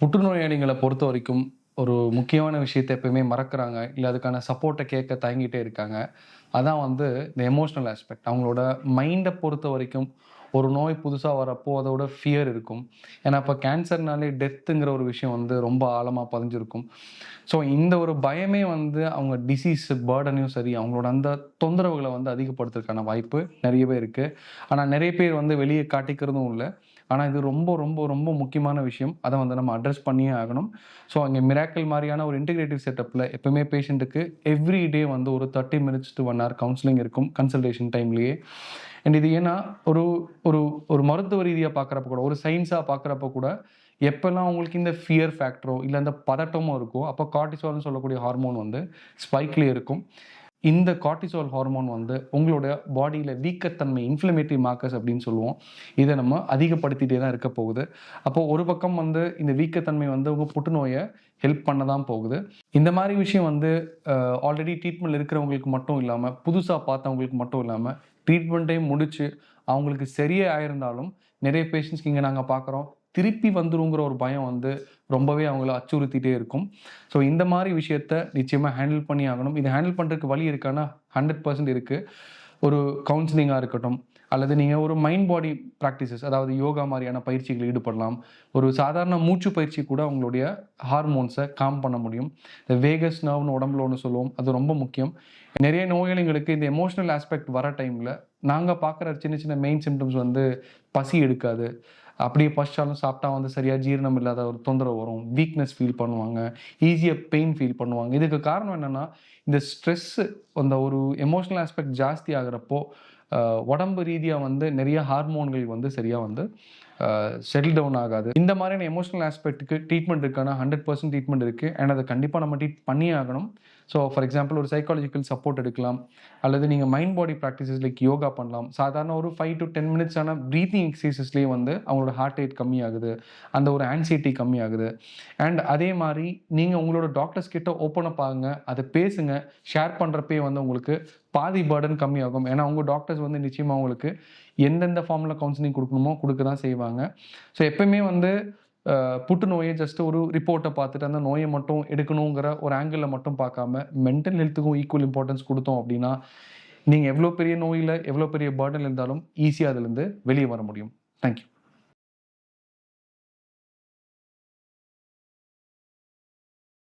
புற்றுநோயாளிகளை பொறுத்த வரைக்கும் ஒரு முக்கியமான விஷயத்தை எப்பயுமே மறக்கிறாங்க. இல்லை அதுக்கான சப்போர்ட்டை கேட்க தயங்கிட்டே இருக்காங்க. அதான் வந்து இந்த எமோஷ்னல் ஆஸ்பெக்ட் அவங்களோட மைண்டை பொறுத்த வரைக்கும் ஒரு நோய் புதுசாக வரப்போ அதோட ஃபியர் இருக்கும். ஏன்னா இப்போ கேன்சர்னாலே டெத்துங்கிற ஒரு விஷயம் வந்து ரொம்ப ஆழமாக பதிஞ்சிருக்கும். ஸோ இந்த ஒரு பயமே வந்து அவங்க டிசீஸ் பேர்டனையும் சரி அவங்களோட அந்த தொந்தரவுகளை வந்து அதிகப்படுத்துறதுக்கான வாய்ப்பு நிறையவே இருக்குது ஆனால் நிறைய பேர் வந்து வெளியே காட்டிக்கிறதும் இல்லை. ஆனால் இது ரொம்ப ரொம்ப ரொம்ப முக்கியமான விஷயம். அதை வந்து நம்ம அட்ரஸ் பண்ணியே ஆகணும். ஸோ அங்கே மிராக்கல் மாதிரியான ஒரு இன்டிகிரேட்டிவ் செட்டப்பில் எப்பவுமே பேஷண்ட்டுக்கு எவ்ரி டே வந்து ஒரு thirty minutes to one hour counselling இருக்கும் கன்சல்டேஷன் டைம்லேயே அண்ட் இது ஏன்னா ஒரு ஒரு ஒரு மருத்துவ ரீதியாக பார்க்குறப்ப கூட ஒரு சயின்ஸாக பார்க்குறப்ப கூட எப்போல்லாம் உங்களுக்கு இந்த ஃபியர் ஃபேக்டரோ இல்லை அந்த பதட்டமோ இருக்கோ அப்போ கார்டிசால்னு சொல்லக்கூடிய ஹார்மோன் வந்து ஸ்பைக்லேயே இருக்கும். இந்த கார்டிசோல் ஹார்மோன் வந்து உங்களோட பாடியில் வீக்கத்தன்மை இன்ஃப்ளமேட்டரி மார்க்கர்ஸ் அப்படின்னு சொல்லுவோம். இதை நம்ம அதிகப்படுத்திட்டே தான் இருக்க போகுது. அப்போது ஒரு பக்கம் வந்து இந்த வீக்கத்தன்மை வந்து உங்கள் புற்றுநோயை ஹெல்ப் பண்ண தான் போகுது. இந்த மாதிரி விஷயம் வந்து ஆல்ரெடி ட்ரீட்மெண்ட் இருக்கிறவங்களுக்கு மட்டும் இல்லாமல் புதுசாக பார்த்தவங்களுக்கு மட்டும் இல்லாமல் ட்ரீட்மெண்ட்டையும் முடித்து அவங்களுக்கு சரியே ஆயிருந்தாலும் நிறைய பேஷண்ட்ஸ்க்கு இங்கே நாங்கள் பார்க்குறோம். திருப்பி வந்துருங்கிற ஒரு பயம் வந்து ரொம்பவே அவங்கள அச்சுறுத்திட்டே இருக்கும். ஸோ இந்த மாதிரி விஷயத்த நிச்சயமாக ஹேண்டில் பண்ணி ஆகணும். இது ஹேண்டில் பண்ணுறதுக்கு வழி இருக்கான்னா ஹண்ட்ரட் பர்சன்ட் இருக்குது ஒரு கவுன்சிலிங்காக இருக்கட்டும் அல்லது நீங்கள் ஒரு மைண்ட் பாடி ப்ராக்டிசஸ் அதாவது யோகா மாதிரியான பயிற்சிகள் ஈடுபடலாம். ஒரு சாதாரண மூச்சு பயிற்சி கூட உங்களுடைய ஹார்மோன்ஸை காம் பண்ண முடியும். இந்த வேகஸ் நர்வ்னு உடம்புல ஒன்று சொல்லுவோம் அது ரொம்ப முக்கியம். நிறைய நோயாளிகளுக்கு இந்த எமோஷனல் ஆஸ்பெக்ட் வர டைமில் நாங்கள் பார்க்குற சின்ன சின்ன மெயின் சிம்டம்ஸ் வந்து பசி எடுக்காது. அப்படியே பசிச்சாலும் சாப்பிட்டா வந்து சரியாக ஜீரணம் இல்லாத ஒரு தொந்தரவு வரும். வீக்னஸ் ஃபீல் பண்ணுவாங்க. ஈஸியாக பெயின் ஃபீல் பண்ணுவாங்க. இதுக்கு காரணம் என்னென்னா இந்த ஸ்ட்ரெஸ்ஸு அந்த ஒரு எமோஷனல் ஆஸ்பெக்ட் ஜாஸ்தி ஆகிறப்போ உடம்பு ரீதியாக வந்து நிறைய ஹார்மோன்கள் வந்து சரியாக வந்து செட்டில் டவுன் ஆகாது. இந்த மாதிரியான எமோஷனல் ஆஸ்பெக்ட்டுக்கு ட்ரீட்மெண்ட் இருக்கான? ஹண்ட்ரட் பர்சன்ட் ட்ரீட்மெண்ட் இருக்குது அண்ட் அதை கண்டிப்பாக நம்ம ட்ரீட் பண்ணியே ஆகணும். ஸோ ஃபார் எக்ஸாம்பிள் ஒரு சைக்காலஜிக்கல் சப்போர்ட் எடுக்கலாம். அல்லது நீங்கள் mind body practices like yoga பண்ணலாம். சாதாரண ஒரு ஃபைவ் டு டென் மினிட்ஸான ப்ரீத்திங் எக்ஸசைசஸ்லேயே வந்து அவங்களோட ஹார்ட் ரேட் கம்மியாகுது. அந்த ஒரு ஆன்சைட்டி கம்மியாகுது. அண்ட் அதே மாதிரி நீங்கள் உங்களோட டாக்டர்ஸ் கிட்ட ஓப்பன் அப் ஆகுங்க. அதை பேசுங்க. ஷேர் பண்ணுறப்பே வந்து உங்களுக்கு பாதி பேர்டன் கம்மியாகும். ஏன்னா அவங்க டாக்டர்ஸ் வந்து நிச்சயமாக அவங்களுக்கு எந்தெந்த ஃபார்மில் கவுன்சிலிங் கொடுக்கணுமோ கொடுக்க தான் செய்வாங்க. ஸோ எப்பயுமே வந்து புற்றுநோயை ஜஸ்ட் ஒரு ரிப்போர்ட்டை பார்த்துட்டு அந்த நோயை மட்டும் எடுக்கணுங்கிற ஒரு ஆங்கிளில் மட்டும் பார்க்காம மென்டல் ஹெல்த்துக்கும் ஈக்குவல் இம்பார்ட்டன்ஸ் கொடுத்தோம் அப்படின்னா நீங்கள் எவ்வளோ பெரிய நோயில் எவ்வளோ பெரிய பேர்டன் இருந்தாலும் ஈஸியாக அதுலேருந்து வெளியே வர முடியும். தேங்க்யூ